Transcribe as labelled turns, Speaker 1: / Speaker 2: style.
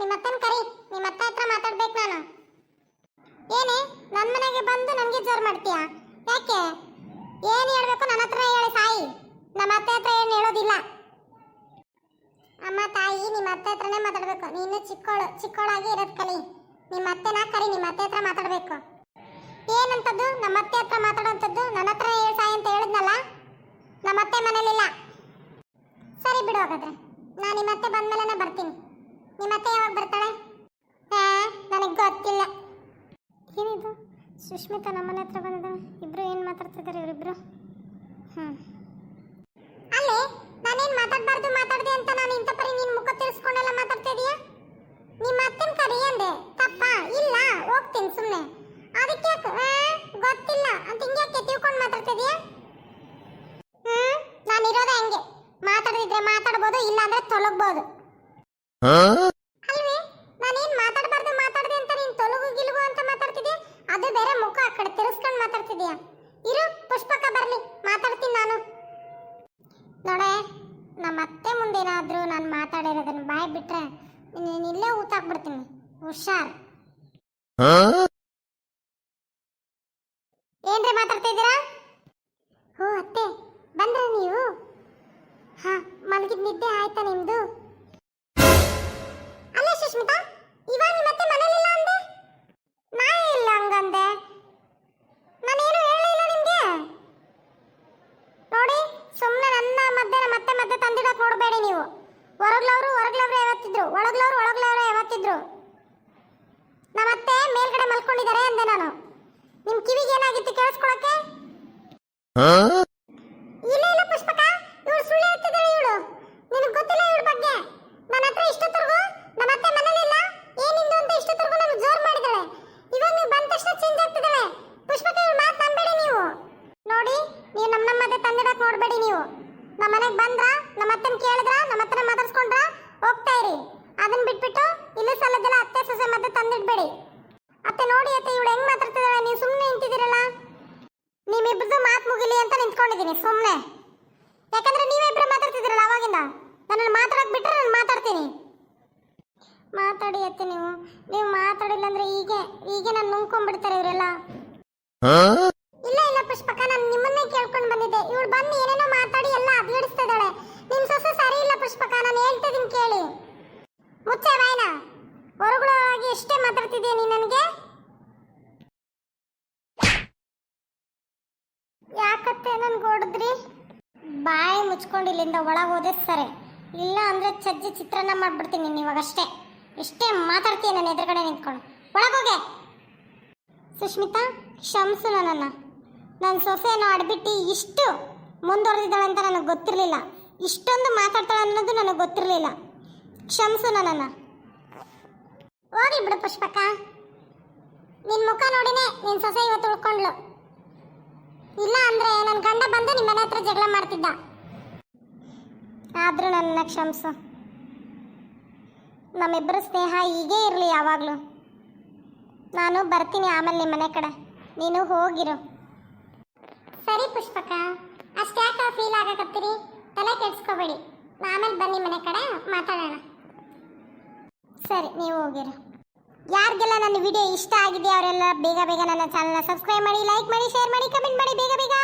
Speaker 1: ನಿಮ್ಮ ಕರಿ ನಿಮ್ಮ ಅತ್ತೆ ಹತ್ರ ಮಾತಾಡ್ಬೇಕು ನಾನು. ಏನೇ ನನ್ನ ಮನೆಗೆ ಬಂದು ನನಗೆ ಜೋರ್ ಮಾಡ್ತೀಯಾ? ಯಾಕೆ? ಏನು ಹೇಳಬೇಕು ನನ್ನ ಹತ್ರ ಹೇಳಿ ಸಾಯಿ ನಮ್ಮ ಅತ್ತೆ ಹತ್ರ ಏನು ಹೇಳೋದಿಲ್ಲ. ಅಮ್ಮ, ತಾಯಿ ನಿಮ್ಮ ಅತ್ತೆ ಹತ್ರನೇ ಮಾತಾಡ್ಬೇಕು. ನೀನು ಚಿಕ್ಕೋಳು, ಚಿಕ್ಕೋಳಾಗಿ ಇರೋದು ಕಲಿ. ನಿಮ್ಮ ಅತ್ತೆನ ಕರಿ ನಿಮ್ಮ ಅತ್ತೆ ಹತ್ರ ಮಾತಾಡಬೇಕು. ಏನಂತದ್ದು? ನಮ್ಮ ಅತ್ತೆ ಹತ್ರ ಮಾತಾಡೋಂಥದ್ದು ನನ್ನ ಹತ್ರ ಹೇಳಿ ಸಾಯಿ ಅಂತ ಹೇಳಿದ್ನಲ್ಲ? ನಮ್ಮ ಅತ್ತೆ ಮನೇಲಿಲ್ಲ. ಸರಿ ಬಿಡು ಹಾಗಾದ್ರೆ. ನಾನು ನಿಮ್ಮ ಅತ್ತೆ ಬಂದ್ಮೇಲೆ ಬರ್ತೀನಿ. ನಿಮ್ಮ ಅತ್ತೆ ಯಾವಾಗ ಬರ್ತಾಳೆ? ನನಗೆ ಗೊತ್ತಿಲ್ಲ. ಏನಿದು? ಸುಷ್ಮಿತಾ ನಮ್ಮನೆ ಹತ್ರ ಬಂದಿದ್ದಾಳೆ ಇಬ್ರು ಏನು ಮಾತಾಡ್ತಿದ್ದಾರೆ ಇವರಿಬ್ರು? ಹ್ಮ್. ಅಲ್ಲೇ, ನಾನೇನ್ ಮಾತಾಡ್ಬಾರ್ದು ಮಾತಾಡ್ದೆ ಅಂತ ನಾನು ಇಂಥ ಪರಿ ನಿನ್ ಮುಖ ತಿರ್ಸ್ಕೊಂಡೆಲ್ಲ ಮಾತಾಡ್ತಾ ಇದೀಯಾ? ನಿಮ್ಮ ಅತ್ತನ ಕರಿ ಅಂದೆ. ತಪ್ಪ? ಇಲ್ಲ, ಹೋಗ್ತೀನಿ ಸುಮ್ಮನೆ ಅದಕ್ಕೆ ಗೊತ್ತಿಲ್ಲ. ಅಂತ ಹಿಂಗ್ಯಾಕೆ ತಿಳ್ಕೊಂಡು ಮಾತಾಡ್ತಾ ಇದೀಯಾ? ಹ್ಮ್, ನಾನು ಇರೋದೇ ಹಂಗೆ. ಮಾತಾಡದಿದ್ರೆ ಮಾತಾಡ್ಬೋದು ಇಲ್ಲ ಅಂದರೆ ತೊಲಗ್ಬೋದು ಅಲ್ವೇ ನಾನೇನ್ ಮಾತಾಡಬಾರ್ದು ಮಾತಾಡ್ದೆ ಅಂತ ನೀನ್ ತೊಲಗು ಗಿಲುಗು ಅಂತ ಮಾತಾಡ್ತಿದ್ಯಾ ಅದು ಬೇರೆ ಮುಖ ಆ ಕಡೆ ತಿರ್ಸ್ಕೊಂಡು ಮಾತಾಡ್ತಿದ್ಯಾ? ಇರು ಪುಷ್ಪಕ ಬರ್ಲಿ ಮಾತಾಡ್ತೀನಿ ನಾನು. ನೋಡೆ ನಮ್ಮ ಅತ್ತೆ ಮುಂದೆ ಮುಂದೇನಾದ್ರೂ ನಾನು ಮಾತಾಡಿರೋದನ್ನು ಬಾಯ್ ಬಿಟ್ರೆ ನೀನು ಇಲ್ಲೇ ಊತಾಕ್ಬಿಡ್ತೀನಿ ಹುಷಾರ್. ಏನ್ರಿ ಮಾತಾಡ್ತಾ ಇದ್ದೀರಾ ಹೋ ಅತ್ತೆ ಬಂದ್ರೆ ನೀವು? ಹಾ ಮಲಗಿದ ನಿದ್ದೆ ಆಯ್ತಾ ನಿಮ್ದು? ಅಲ್ಲ ಸುಷ್ಮಿತಾ ಇವಾಗ ನಿಮ್ಮ ಅತ್ತೆ ಮನೇಲಿಲ್ಲ ಅಂದೆ ನಾ ಇಲ್ಲ ಹಂಗಂದೆ ನಾನೇನು ಹೇಳಿಲ್ಲ ನಿಮ್ಗೆ ನೋಡಿ ಸುಮ್ಮನೆ ನನ್ನ ಮಧ್ಯೆ ನಮ್ಮ ಅತ್ತೆ ಮಧ್ಯೆ ತಂದಿಡಕ್ ನೀವು. ಹೊರಗ್ಲವ್ರು ಹೊರಗ್ಲವ್ರೆ ಯಾವತ್ತಿದ್ರು. ಒಳಗ್ಲವ್ರು ಒಳಗ್ಲವ್ರೆ ಯಾವತ್ತಿದ್ರು. ನಮ್ಮ ಅತ್ತೆ ಮೇಲ್ಗಡೆ ಮಲ್ಕೊಂಡಿದ್ದಾರೆ ಅಂದೆ ನಾನು. ನಿಮ್ ಕಿವಿಗೆ ಏನಾಗಿತ್ತು ಕೇಳಿಸ್ಕೊಳಕ್ಕೆ ಇಲ್ಲ ಇಲ್ಲ ಪುಷ್ಪಕ ಇವಳು ಸುಳ್ಳು ಹೇಳ್ತಿದ್ದಾಳೆ ಇವಳು ನಿನಗೆ ಗೊತ್ತಿಲ್ಲ ಇವಳ ಬಗ್ಗೆ ನನ್ನ ಹತ್ರ ಇಷ್ಟೊತ್ತರೆಗೂ ನಮ್ಮ ಅತ್ತೆ ಮನೇಲಿಲ್ಲ ಏನಿಂದು ಅಂತ ಇಷ್ಟೊತ್ತರೆಗೂ ನಾನು ಜೋರ್ ಮಾಡಿದಾಳೆ ಇವಾಗ ನೀವು ಬಂದ ತಕ್ಷಣ ಚೇಂಜ್ ಆಗ್ತಿದ್ದಾಳೆ ಪುಷ್ಪಕ ಇವಳು ಮಾತು ನಂಬೇಡಿ ನೀವು ನೋಡಿ ನೀವು ನಮ್ಮ ನಮ್ಮ ಮಧ್ಯೆ ತಂದಿಡಕ್ ನೋಡಬೇಡಿ ನೀವು ನಮ್ಮ ಮನೆಗೆ ಬಂದ್ರ ಅತ್ತನ ಕೇಳಿದ್ರ, ನಮ್ಮ ಹತ್ರ ಮಾತಾಡ್ಸ್ಕೊಂಡ್ರ, ಹೋಗ್ತಾ ಇರಿ. ಅದನ್ನ ಬಿಟ್ಬಿಟ್ಟು ಇಲ್ಲಿ ಸಲದೆಲ್ಲ ಅತ್ತೆ, ಸೊಸೆ ಮತ್ತೆ ತಂದಿಡ್ಬೇಡಿ. ಅತ್ತೆ ನೋಡಿ ಅತ್ತೆ, ಇವಳು ಹೆಂಗ್ ಮಾತಾಡ್ತಿದ್ದಾಳೆ ನೀವು ಸುಮ್ಮನೆ ನಿಂತಿದ್ದೀರಲ್ಲ? ನಿಮ್ಮಿಬ್ರದ್ದು ಮಾತು ಮುಗಿಲಿ ಅಂತ ನಿಂತ್ಕೊಂಡಿದ್ದೀನಿ ಸುಮ್ಮನೆ ಯಾಕಂದ್ರೆ ನೀವಿಬ್ರು ಮಾತಾಡ್ತಿದ್ದೀರಲ್ಲ ಅವಾಗಿಂದ. ನನ್ನನ್ನು ಮಾತಾಡಕ್ ಬಿಟ್ರೆ ನಾನು ಮಾತಾಡ್ತೀನಿ. ಮಾತಾಡಿ ಅತ್ತೆ ನೀವು. ನೀವು ಮಾತಾಡಿಲ್ಲ ಅಂದ್ರೆ ಹೀಗೆ ಹೀಗೆ ನಾನು ನುಂಗ್ಕೊಂಡ್ಬಿಡ್ತಾರೆ ಇವರೆಲ್ಲ ಇಲ್ಲ ಇಲ್ಲ ಪುಷ್ಪಕ ನಾನು ನಿಮ್ಮನ್ನೇ ಕೇಳ್ಕೊಂಡು ಬಂದಿದ್ದೆ ಇವಳು ಬಂದು ಏನೇನೋ ಮಾತಾಡಿ ಎಲ್ಲ ಅದ್ಲಿಡಿಸ್ತಾ ಇದ್ದಾಳೆ ನಿಮ್ ಸೊಸೆ ಸರಿ ಇಲ್ಲ ಪುಷ್ಪಕ ನಾನು ಹೇಳ್ತಿದ್ದೀನಿ ಕೇಳಿ ಮುಚ್ಚೆ ಬಾಯ್ನ ಹೊರಗುಳವಾಗಿ ಎಷ್ಟೇ ಮಾತಾಡ್ತಿದ್ದೀಯ ನೀ ನನಗೆ? ಯಾಕತ್ತೆ ನನ್ಗೆ ಹೊಡೆದ್ರಿ? ಬಾಯಿ ಮುಚ್ಕೊಂಡು ಇಲ್ಲಿಂದ ಒಳಗೆ ಹೋದೆ ಸರಿ. ಇಲ್ಲ ಅಂದರೆ ಚಜ್ಜಿ ಚಿತ್ರಾನ್ನ ಮಾಡ್ಬಿಡ್ತೀನಿ ನೀನು ಇವಾಗಷ್ಟೇ ಎಷ್ಟೇ ಮಾತಾಡ್ತೀಯ ನನ್ನ ಎದುರುಗಡೆ ನಿಂತ್ಕೊಂಡು. ಒಳಗೋಗೆ ಸುಷ್ಮಿತಾ ಕ್ಷಮಿಸು ನನ್ನನ್ನು. ನನ್ನ ಸೊಸೆಯನ್ನು ಅಡ್ಬಿಟ್ಟು ಇಷ್ಟು ಮುಂದುವರೆದಿದ್ದಾಳೆ ಅಂತ ನನಗೆ ಗೊತ್ತಿರಲಿಲ್ಲ. ಇಷ್ಟೊಂದು ಮಾತಾಡ್ತಾಳೆ ಅನ್ನೋದು ನನಗೆ ಗೊತ್ತಿರಲಿಲ್ಲ. ಕ್ಷಮಿಸು ನನ್ನನ್ನು. ಹೋಗಿ ಬಿಡು ಪುಷ್ಪಕ. ನಿನ್ನ ಮುಖ ನೋಡಿನೇ ನಿನ್ನ ಸೊಸೆ ಇವತ್ತು ಉಳ್ಕೊಂಡ್ಲು ಇಲ್ಲ ಅಂದ್ರೆ ನನ್ನ ಗಂಡ ಬಂದು ನಿಮ್ಮ ಮನೆ ಹತ್ರ ಜಗಳ ಮಾಡ್ತಿದ್ದ. ಆದ್ರೂ ನನ್ನ ಕ್ಷಮಿಸು. ನಮ್ಮಿಬ್ಬರ ಸ್ನೇಹ ಹೀಗೇ ಇರಲಿ ಯಾವಾಗಲೂ. ನಾನು ಬರ್ತೀನಿ ಆಮೇಲೆ ನಿಮ್ಮ ಮನೆ ಕಡೆ. ನೀನು ಹೋಗಿರು. ಸರಿ ಪುಷ್ಪಕ. ಅಷ್ಟ್ಯಾಕ ಫೀಲ್ ಆಗಕತ್ತೀರಿ? ತಲೆ ಕೆಡ್ಸ್ಕೋಬೇಡಿ. ಆಮೇಲೆ ಬನ್ನಿ ಮನೆ ಕಡೆ. ಮಾತಾಡೋಣ. ಸರಿ, ನೀವು ಹೋಗಿರಿ. ಯಾರಿಗೆಲ್ಲ ನನ್ನ ವಿಡಿಯೋ ಇಷ್ಟ ಆಗಿದೆ ಅವರೆಲ್ಲ ಬೇಗ ಬೇಗ ನನ್ನ ಚಾನಲ್ನ ಸಬ್ಸ್ಕ್ರೈಬ್ ಮಾಡಿ ಲೈಕ್ ಮಾಡಿ ಶೇರ್ ಮಾಡಿ ಕಮೆಂಟ್ ಮಾಡಿ, ಬೇಗ ಬೇಗ.